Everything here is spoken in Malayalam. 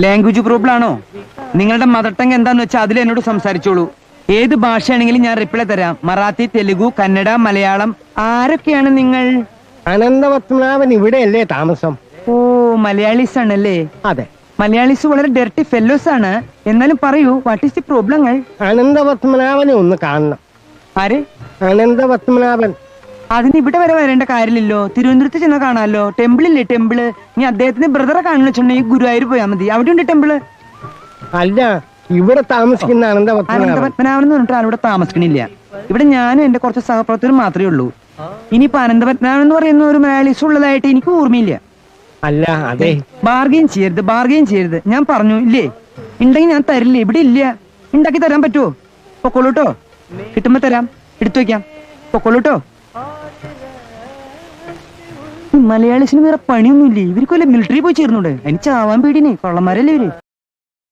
ലാംഗ്വേജ് പ്രോബ്ലം ആണോ? നിങ്ങളുടെ മദർ ടങ് എന്താന്ന് വെച്ചാൽ അതിൽ എന്നോട് സംസാരിച്ചോളൂ. ഏത് ഭാഷയാണെങ്കിലും ഞാൻ റിപ്ലൈ തരാം. മറാത്തി തെലുഗു കന്നഡ മലയാളം ആരൊക്കെയാണ് നിങ്ങൾ? അനന്തപത്മനാഭൻ ഇവിടെയല്ലേ താമസം? ഓ മലയാളീസ് ആണല്ലേ അതെ. മലയാളീസ് വളരെ ഡെർട്ടി ഫെല്ലോസ് ആണ്. എന്നാലും പറയൂ വാട്ട് ഈസ് ദി പ്രോബ്ലങ്ങൾ അനന്തപത്മനാഭനെ ഒന്ന് കാണണം. ആര്? അനന്തപത്മനാഭൻ. അതിന് ഇവിടെ വരെ വരേണ്ട കാര്യമില്ലല്ലോ. തിരുവനന്തപുരത്ത് ചെന്ന് കാണാമല്ലോ. ടെമ്പിളില്ലേ ടെമ്പിൾ നീ അദ്ദേഹത്തിന്റെ ബ്രദറെ കാണുന്ന വെച്ചിട്ടുണ്ടെങ്കിൽ ഗുരുവായൂർ പോയാൽ മതി. അവിടെ ഉണ്ട് ടെമ്പിൾ അല്ല ഇവിടെ താമസിക്കുന്ന അനന്തപത്മനാഭൻ എന്ന് പറഞ്ഞിട്ട് ആരും ഇവിടെ താമസിക്കണില്ല. ഇവിടെ ഞാനും എന്റെ കുറച്ച് സഹപ്രവർത്തകരും മാത്രമേ ഉള്ളൂ. ഇനിയിപ്പോ അനന്തപത്മനാഭൻ എന്ന് പറയുന്ന ഒരു മലയാളീസ് ഉള്ളതായിട്ട് എനിക്ക് ഓർമ്മയില്ല. അല്ല അതെ. ബാർഗെയിൻ ചെയ്യരുത് ബാർഗെയിൻ ചെയ്യരുത്. ഞാൻ പറഞ്ഞു ഇല്ലേ? ഉണ്ടെങ്കിൽ ഞാൻ തരില്ല? ഇവിടെ ഇല്ല. ഉണ്ടാക്കി തരാൻ പറ്റുമോ പൊക്കോളൂട്ടോ? കിട്ടുമ്പോ തരാം. എടുത്തു വെക്കാം. പൊക്കോളൂട്ടോ? മലയാളീസിന് വേറെ പണിയൊന്നുമില്ലേ? ഇവർക്ക് വല്ല മിലിറ്ററി പോയി ചേർന്നൂടെ? എനിക്ക് ആവാൻ പേടിനെ കൊള്ളന്മാരല്ലേ ഇവർ?